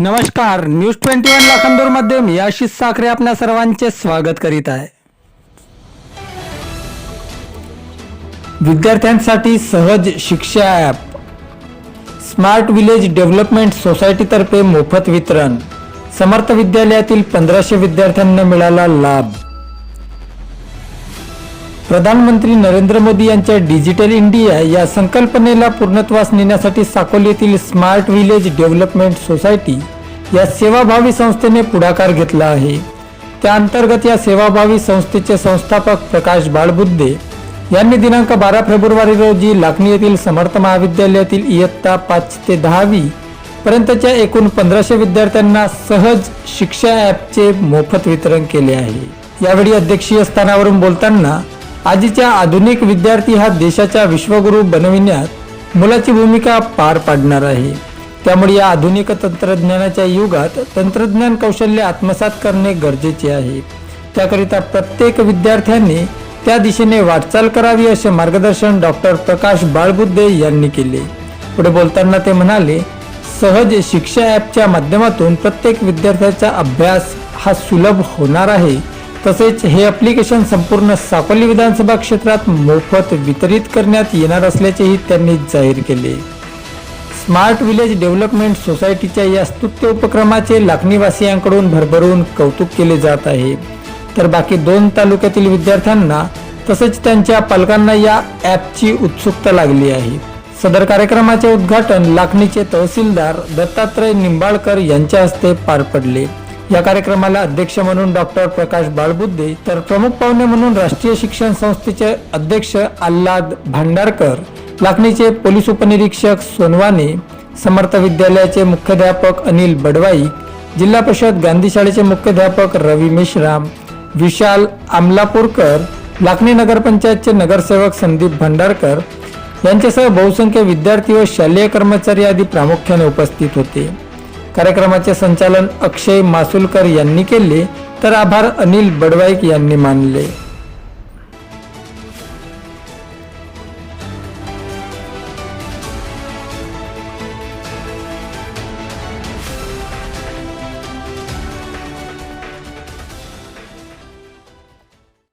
नमस्कार news twenty one लाखांदूरमध्ये मी आशिष साखरे आपल्या सर्वांचे स्वागत करीत आहे. विद्यार्थ्यांसाठी सहज शिक्षा ॲप स्मार्ट विलेज डेव्हलपमेंट सोसायटीतर्फे मोफत वितरण समर्थ विद्यालयातील पंधराशे विद्यार्थ्यांना मिळाला लाभ. प्रधानमंत्री नरेंद्र मोदी यांच्या डिजिटल इंडिया या संकल्पनेला पूर्णत्वास नेण्यासाठी साकोली येथील स्मार्ट विलेज डेव्हलपमेंट सोसायटी या सेवाभावी संस्थेने पुढाकार घेतला आहे. त्या अंतर्गत या सेवाभावी संस्थेचे संस्थापक प्रकाश बाळबुद्धे यांनी दिनांक बारा फेब्रुवारी रोजी लाखनी येथील समर्थ महाविद्यालयातील इयत्ता पाच ते दहावी पर्यंतच्या एकूण पंधराशे विद्यार्थ्यांना सहज शिक्षा ॲपचे मोफत वितरण केले आहे. यावेळी अध्यक्षीय स्थानावरून बोलताना आजच्या आधुनिक विद्यार्थी हा देशाचा विश्वगुरू बनविण्यात मुलाची भूमिका पार पाडणार आहे. त्यामुळे या आधुनिक तंत्रज्ञानाच्या युगात तंत्रज्ञान कौशल्य आत्मसात करणे गरजेचे आहे. त्याकरिता प्रत्येक विद्यार्थ्यांनी त्या दिशेने वाटचाल करावी असे मार्गदर्शन डॉक्टर प्रकाश बाळबुद्धे यांनी केले. पुढे बोलताना ते म्हणाले सहज शिक्षा ॲपच्या माध्यमातून प्रत्येक विद्यार्थ्याचा अभ्यास हा सुलभ होणार आहे. तसेच हे ॲप्लिकेशन संपूर्ण साकोली विधानसभा क्षेत्रात मोफत वितरित करण्यात येणार असल्याचेही त्यांनी जाहीर केले. स्मार्ट विलेज डेव्हलपमेंट सोसायटीच्या या स्तुत्य उपक्रमाचे लाखणीवासियांकडून भरभरून कौतुक केले जात आहे. तर बाकी दोन तालुक्यातील विद्यार्थ्यांना तसेच त्यांच्या पालकांना या ॲपची उत्सुकता लागली आहे. सदर कार्यक्रमाचे उद्घाटन लाखणीचे तहसीलदार दत्तात्रय निंबाळकर यांच्या हस्ते पार पडले. या कार्यक्रमाला अध्यक्ष म्हणून डॉक्टर प्रकाश बाळबुद्धे तर प्रमुख पाहुणे म्हणून राष्ट्रीय शिक्षण संस्थेचे अध्यक्ष आल्हाद भांडारकर लाखणीचे पोलीस उपनिरीक्षक सोनवाने समर्थ विद्यालयाचे मुख्याध्यापक अनिल बडवाई जिल्हा परिषद गांधी शाळेचे मुख्याध्यापक रवी मेश्राम विशाल आमलापूरकर लाखणी नगरपंचायतचे नगरसेवक संदीप भंडारकर यांच्यासह बहुसंख्य विद्यार्थी व शालेय कर्मचारी आदी प्रामुख्याने उपस्थित होते. कार्यक्रमाचे संचालन अक्षय मासुलकर यांनी केले तर आभार अनिल बडवाईक यांनी मानले.